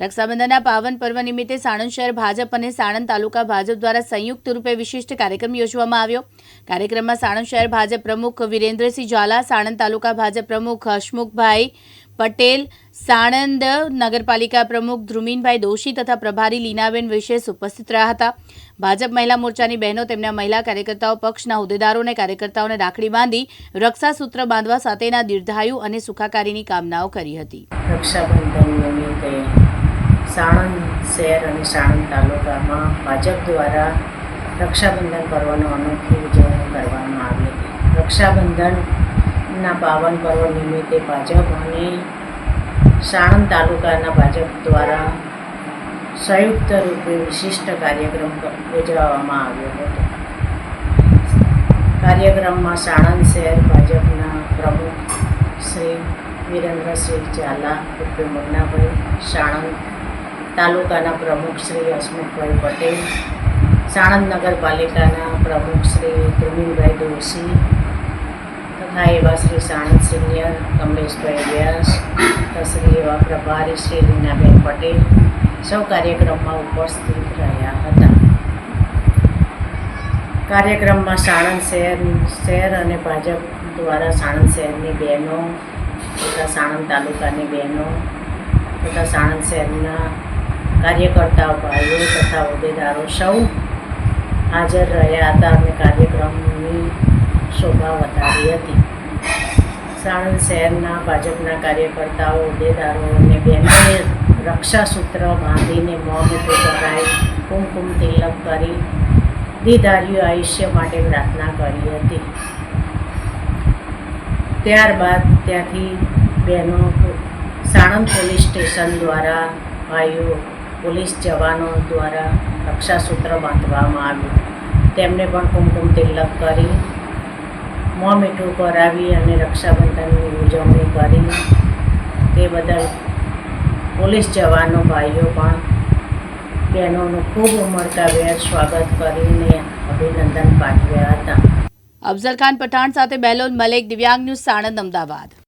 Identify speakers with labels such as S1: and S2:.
S1: રક્ષાબંધનના પાવન પર્વ નિમિત્તે સાણંદ શહેર ભાજપ અને સાણંદ તાલુકા ભાજપ દ્વારા સંયુક્ત રૂપે વિશિષ્ટ કાર્યક્રમ યોજવામાં આવ્યો. કાર્યક્રમમાં સાણંદ શહેર ભાજપ પ્રમુખ વિરેન્દ્રસિંહ ઝાલા, સાણંદ તાલુકા ભાજપ પ્રમુખ હસમુખભાઈ પટેલ, સાણંદ નગરપાલિકા પ્રમુખ ધ્રુમીનભાઈ દોશી તથા પ્રભારી લીનાબેન વિશેષ ઉપસ્થિત રહ્યા હતા. ભાજપ મહિલા મોરચાની બહેનો તેમના મહિલા કાર્યકર્તાઓ પક્ષના હોદ્દેદારો અને કાર્યકર્તાઓને રાખડી બાંધી રક્ષાસૂત્ર બાંધવા સાથેના દીર્ઘાયુ અને સુખાકારીની કામનાઓ કરી હતી.
S2: સાણંદ શહેર અને સાણંદ તાલુકામાં ભાજપ દ્વારા રક્ષાબંધન પર્વનો અનોખી ઉજવણી કરવામાં આવી રક્ષાબંધનના પાવન પર્વ નિમિત્તે ભાજપ અને સાણંદ તાલુકાના ભાજપ દ્વારા સંયુક્ત રૂપે વિશિષ્ટ કાર્યક્રમ યોજવામાં આવ્યો હતો. કાર્યક્રમમાં સાણંદ શહેર ભાજપના પ્રમુખ શ્રી વિરેન્દ્રસિંહ ઝાલા ઉર્ફે મુન્નાભાઈ સાણંદ તાલુકાના પ્રમુખ શ્રી હસમુખભાઈ પટેલ સાણંદ નગરપાલિકાના પ્રમુખ શ્રી પ્રવીણભાઈ દોશી તથા એવા શ્રી સાણંદ સિનિયર કમલેશભાઈ વ્યાસ તથા શ્રી એવા પ્રભારી શ્રી રીનાબેન પટેલ સૌ કાર્યક્રમમાં ઉપસ્થિત રહ્યા હતા. કાર્યક્રમમાં સાણંદ શહેર શહેર અને ભાજપ દ્વારા સાણંદ શહેરની બહેનો તથા સાણંદ તાલુકાની બહેનો તથા સાણંદ શહેરના કાર્યકર્તાઓ ભાઈઓ તથા હોદ્દેદારો સૌ હાજર રહ્યા હતા અને કાર્યક્રમની શોભા વધારી હતી. સાણંદ શહેરના ભાજપના કાર્યકર્તાઓ, હોદ્દેદારો અને બહેનોએ રક્ષાસૂત્ર બાંધીને મોં મીઠું કરાઈ કુમકુમ તિલક કરી દીધાર્યું આયુષ્ય માટે પ્રાર્થના કરી હતી. ત્યારબાદ ત્યાંથી બહેનો સાણંદ પોલીસ સ્ટેશન દ્વારા ભાઈઓ પોલીસ જવાનો દ્વારા રક્ષાસૂત્ર બાંધવામાં આવ્યું. તેમને પણ કુમકુમ તિલક કરી, મોં મીઠું કરાવી અને રક્ષાબંધનની ઉજવણી કરી. તે બદલ પોલીસ જવાનો ભાઈઓ પણ બહેનોનું ખૂબ ઉમળકાભેર સ્વાગત કરીને અભિનંદન પાઠવ્યા હતા.
S1: અફઝલ ખાન પઠાણ સાથે બેલોલ મલેક દિવ્યાંગ ન્યૂઝ સાણંદ, અમદાવાદ.